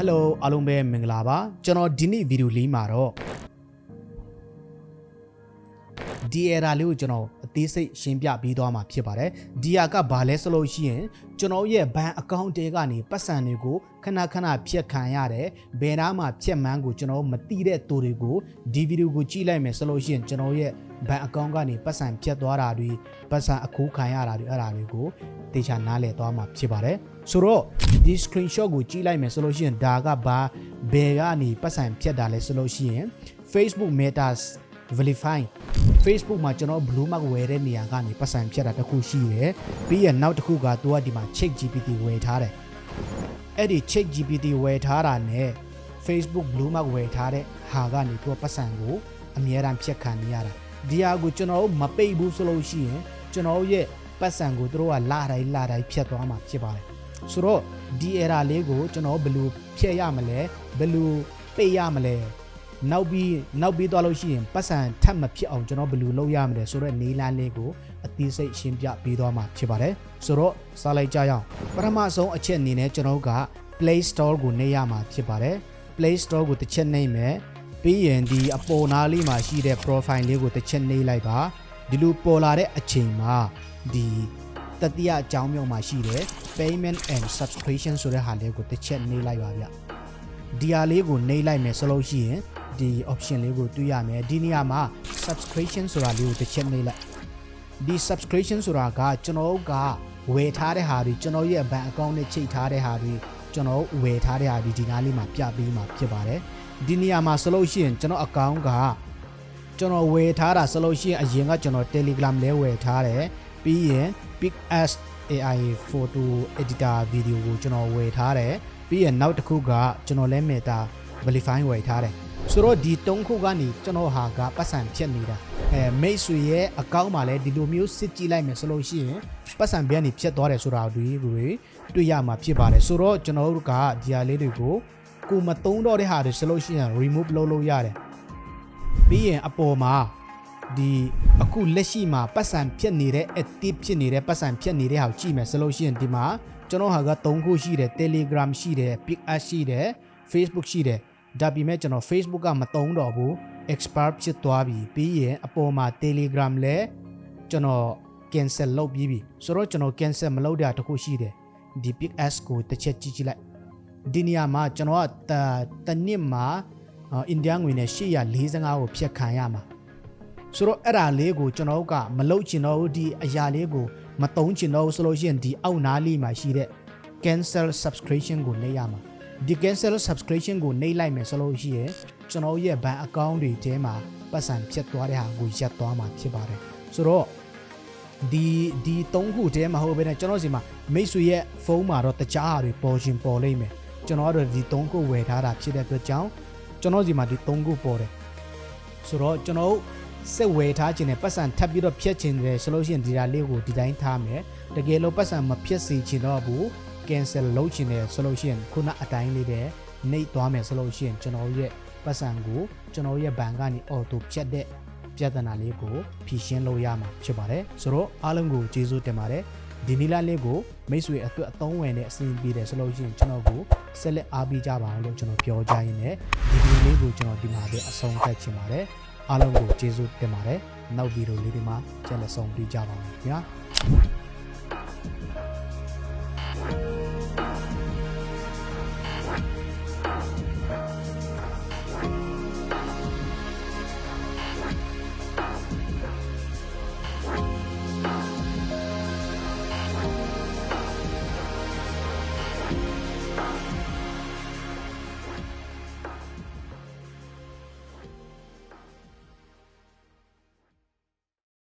Hello အားလုံးပဲမင်္ဂလာပါကျွန်တော်ဒီနေ့ဗီဒီယိုလေးမှာတော့ဒီ error လေးကိုကျွန်တော်အ သေးစိတ်ရှင်းပြပေးသွားမှာဖြစ်ပါတယ်ဒီဟာကဘာလဲဆိုလို့ရှိရင်ကျွန်တော်ရဲ့ဘဏ်အကောင့်တွေကနေပတ်စံတွေကိုခဏခဏဖြတ်ခံရတယ်ဘယ်နားမှာဖြတ်မှန်းကိုကျွန်တော်မသိတဲ့သူတွေကိုဒီဗီဒီယိုကိုကြည့်လိုက်မယ်ဆိုလို့ရှိရင်ကျွန်တော်ရဲ့ဘဏ်အကောင့်ကနေပတ်စံဖြတ်သွားတာတွေပတ်စံအခိုးခံရတာတွေအဲ့ဒါတွေကိုတေချာနားလည်သွားမှာဖြစ်ပါတယ်ဆိုတော့ဒီ screenshot ကိုကြည့်လိုက်မယ်ဆိုလို့ရှိရင်ဒါကဘာဘယ်ကနေပတ်စံဖြတ်တာလဲဆိုလို့ရှိရင် Facebook Meta verify Facebook မှာကျွန်တော် blue mark ဝယ်တဲ့နေရာကနေပတ်စံဖြတ်တာတစ်ခုရှိရယ်ပြီးရင်နောက်တစ်ခုကသူကဒီမှာ check GPT ဝယ်ထားတယ်အဲ့ဒီ check GPT ဝယ်ထားတာနဲ့ Facebook blue mark ဝယ်ထားတဲ့ဟာကနေသူကပတ်စံကိုအမြဲတမ်းဖြတ်ခံနေရတာဒီဟာကိုကျွန်တော်တို့မပိတ်ဘူးဆိုလို့ရှိရင်ကျွန်တော်တို့ရဲ့ပတ်စံကိုသူတို့ကလာတိုင်းလာတိုင်းဖြတ်သွားမှာဖြစ်ပါတယ်ဆိုတော့ဒီ error လေးကိုကျွန်တော်ဘယ်လိုဖြတ်ရမလဲဘယ်လိုပိတ်ရမလဲ နောက်ပြီးနောက်ပြီးသွားလို့ရှိရင်ပတ်စံထပ်မဖြစ်အောင်ကျွန်တော်ဘယ်လိုလုပ်ရမလဲဆိုတော့နေလန်းလေးကိုအသေးစိတ်ရှင်းပြပေးသွားမှာဖြစ်ပါတယ်ဆိုတော့စားလိုက်ကြရအောင်ပထမဆုံးအချက်အနေနဲ့ကျွန်တော်က Play Store ကိုနှိပ်ရမှာဖြစ်ပါတယ် Play Store ကိုတစ်ချက်နှိပ်မယ်ပြီးရင်ဒီအပေါ်နားလေးမှာရှိတဲ့ profile လေးကိုတစ်ချက်နှိပ်လိုက်ပါဒီလိုပေါ်လာတဲ့အချိန်မှာဒီတတိယအကြောင်းမြောက်မှာရှိတဲ့ payment and subscription ဆိုတဲ့ဟာလေးကိုတစ်ချက်နှိပ်လိုက်ပါဗျဒီဟာလေးကိုနှိပ်လိုက်မယ်ဆိုလို့ရှိရင် ဒီ option လေးကိုတွေ့ရမယ်ဒီနေရာမှာ subscription ဆိုတာလေးကိုတစ်ချက်နှိပ်လိုက်ဒီ subscription ဆိုတာကကျွန်တော်တို့ကဝယ်ထားတဲ့ဟာတွေကျွန်တော်ရဲ့ဘဏ်အကောင့်နဲ့ချိတ်ထားတဲ့ဟာတွေကျွန်တော်ဝယ်ထားတဲ့ဟာတွေဒီနားလေးမှာပြပေးမှာဖြစ်ပါတယ်ဒီနေရာမှာဆိုလို့ရှိရင်ကျွန်တော်အကောင့်ကကျွန်တော်ဝယ်ထားတာဆိုလို့ရှိရင်အရင်ကကျွန်တော် Telegram လဲဝယ်ထားတယ်ပြီးရင် Big S AI photo editor video ကိုကျွန်တော်ဝယ်ထားတယ်ပြီးရင်နောက်တစ်ခုကကျွန်တော်လဲ Meta Verify ဝယ်ထားတယ် ဆိုတော့ဒီ၃ခုကနေကျွန်တော်ဟာကပတ်စံဖြတ်နေတာအဲမိတ်ဆွေရဲ့အကောင့်မှာလည်းဒီလိုမျိုးစစ်ကြည့်လိုက်မယ်ဆိုလို့ရှိရင်ပတ်စံပြန်နေဖြတ်သွားတယ်ဆိုတာတွေတွေတွေ့ရမှာဖြစ်ပါတယ်ဆိုတော့ကျွန်တော်တို့ကဒီဟာလေးတွေကိုကိုမသုံးတော့တဲ့ဟာတွေဆိုလို့ရှိရင် remove လုပ်လို့ရတယ်ပြီးရင်အပေါ်မှာဒီအခုလက်ရှိမှာပတ်စံဖြတ်နေတဲ့ active ဖြစ်နေတဲ့ပတ်စံဖြတ်နေတဲ့ဟာကိုကြည့်မယ်ဆိုလို့ရှိရင်ဒီမှာကျွန်တော်ဟာက3ခုရှိတယ် Telegram ရှိတယ် Picas ရှိတယ် Facebook ရှိတယ် ဒါပေမဲ့ကျွန်တော် Facebook ကမသုံးတော့ဘူး expert ဖြစ်သွားပြီပြီးရင်အပေါ်မှာ Telegram လည်းကျွန်တော် cancel လုပ်ပြီးပြီဆိုတော့ကျွန်တော် cancel မလုပ်တာတခုရှိတယ်ဒီ Picas ကိုတစ်ချက်ကြည့်ကြည့်လိုက်ဒီနေရာမှာကျွန်တော်ကတတနစ်မှာအိန္ဒိယငွေနဲ့845ကိုဖြတ်ခံရမှာဆိုတော့အဲ့ဒါလေးကိုကျွန်တော်တို့ကမလုပ်ချင်တော့ဘူးဒီအရာလေးကိုမသုံးချင်တော့ဘူးဆိုလို့ရှိရင်ဒီအောက်နားလေးမှာရှိတဲ့ cancel subscription ကိုနှိပ်ရမှာ ဒီ cancel subscription ကိုနှိပ်လိုက်မယ်ဆိုလို့ရှိရင်ကျွန်တော်ရဲ့ဘဏ်အကောင့်တွေထဲမှာပတ်စံဖြတ်သွားတဲ့ဟာကိုရပ်သွားမှာဖြစ်ပါတယ်ဆိုတော့ဒီဒီ၃ခုထဲမှာဟုတ်ပဲねကျွန်တော်စီမှာမိတ်ဆွေရဲ့ဖုန်းမှာတော့တခြားဟာတွေပေါ်ရှင်ပေါ်လိမ့်မယ်ကျွန်တော်ကတော့ဒီ၃ခုဝယ်ထားတာဖြစ်တဲ့အတွက်ကြောင့်ကျွန်တော်စီမှာဒီ၃ခုပေါ်တယ်ဆိုတော့ကျွန်တော်စက်ဝယ်ထားခြင်းနဲ့ပတ်စံထပ်ပြီးတော့ဖြတ်ခြင်းတယ်ဆိုလို့ရှိရင်ဒီဓာလေးကိုဒီတိုင်းထားမယ်တကယ်လို့ပတ်စံမဖြတ်စေချင်တော့ဘူး cancel လုပ်ချင်တယ်ဆိုလို့ရှိရင်ခုနအတိုင်းလေးပဲနှိပ်သွားမယ်ဆိုလို့ရှိရင်ကျွန်တော်ရဲ့ပတ်စံကိုကျွန်တော်ရဲ့ဘဏ်ကနေ auto ဖြတ်တဲ့ပြဿနာလေးကိုဖြေရှင်းလို့ရမှာဖြစ်ပါတယ်ဆိုတော့အားလုံးကိုကျေးဇူးတင်ပါတယ်ဒီနီလာလေးကိုမိတ်ဆွေအတွက်အသုံးဝင်တဲ့အစီအစဉ်ပေးတယ်ဆိုလို့ရှိရင်ကျွန်တော်ကိုဆက်လက်အားပေးကြပါအောင်လို့ကျွန်တော်ပြောကြရင်းနဲ့ဒီဗီဒီယိုလေးကိုကျွန်တော်ဒီမှာပဲအဆုံးသတ်ချင်ပါတယ်အားလုံးကိုကျေးဇူးတင်ပါတယ်နောက်ဗီဒီယိုလေးတွေမှာကျန်လက်ဆောင်တွေ့ကြပါမယ်ခင်ဗျာ